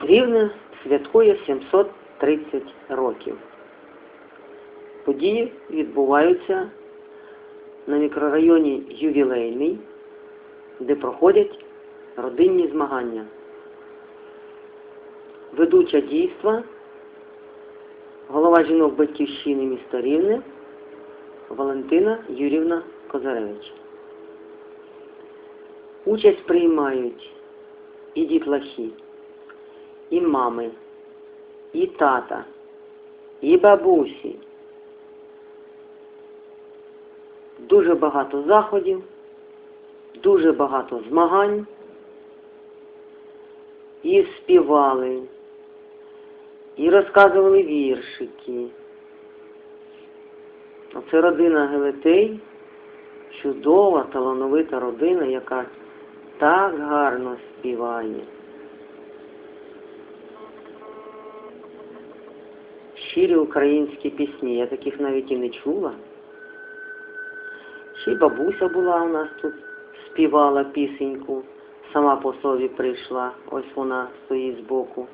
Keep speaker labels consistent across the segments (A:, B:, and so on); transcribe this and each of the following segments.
A: Рівне святкує 730 років. Події відбуваються на мікрорайоні Ювілейний, де проходять родинні змагання. Ведуча дійства, голова жінок батьківщини міста Рівне Валентина Юрівна Козаревич. Участь приймають і дітлахи, і мами, і тата, і бабусі. Дуже багато заходів, дуже багато змагань. І співали, і розказували віршики. Оце родина Гелетей, чудова, талановита родина, яка так гарно співає. Щирі українські пісні, я таких навіть і не чула. Ще й бабуся була у нас тут, співала пісеньку, сама по собі прийшла, ось вона стоїть збоку.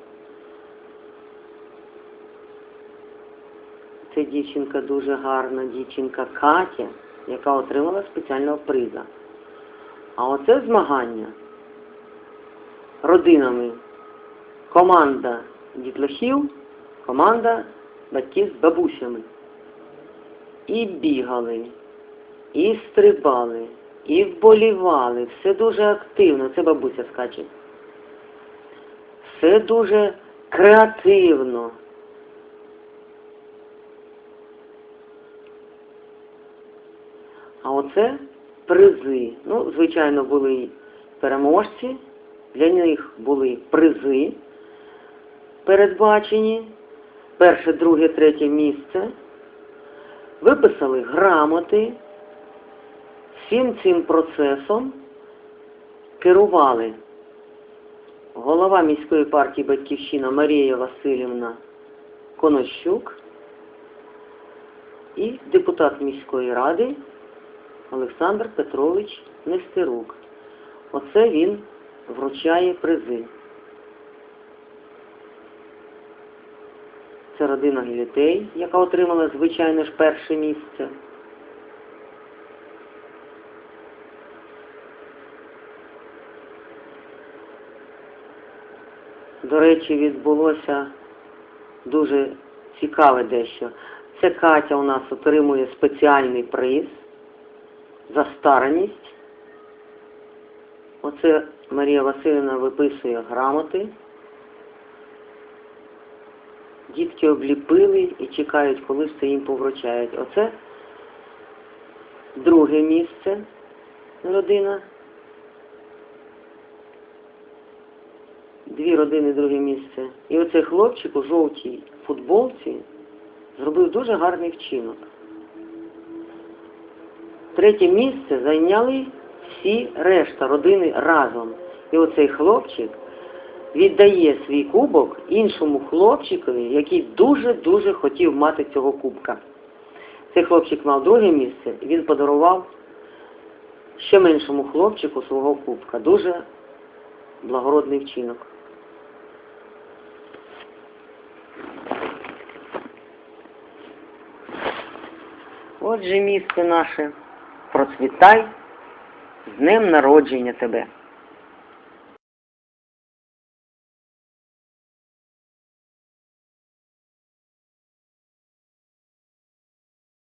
A: Це дівчинка дуже гарна, дівчинка Катя, яка отримала спеціального приза. А оце змагання родинами. Команда дітлахів, команда батьків з бабусями. І бігали, і стрибали, і вболівали. Все дуже активно. Це бабуся скаче. Все дуже креативно. А оце призи. Ну, звичайно, були переможці, для них були призи передбачені. Перше, друге, третє місце. Виписали грамоти. Всім цим процесом керували голова міської партії Батьківщина Марія Васильівна Конощук і депутат міської ради Олександр Петрович Нестерук. Оце він вручає призи. Це родина Гілітей, яка отримала, звичайно ж, перше місце. До речі, відбулося дуже цікаве дещо. Це Катя у нас отримує спеціальний приз за стараність. Оце Марія Васильівна виписує грамоти. Дітки обліпили і чекають, коли це їм повручають. Оце друге місце родина. Дві родини, друге місце. І оцей хлопчик у жовтій футболці зробив дуже гарний вчинок. Третє місце зайняли всі решта родини разом. І оцей хлопчик віддає свій кубок іншому хлопчикові, який дуже-дуже хотів мати цього кубка. Цей хлопчик мав друге місце, і він подарував ще меншому хлопчику свого кубка. Дуже благородний вчинок. Отже, місце наше, процвітай з днем народження тебе.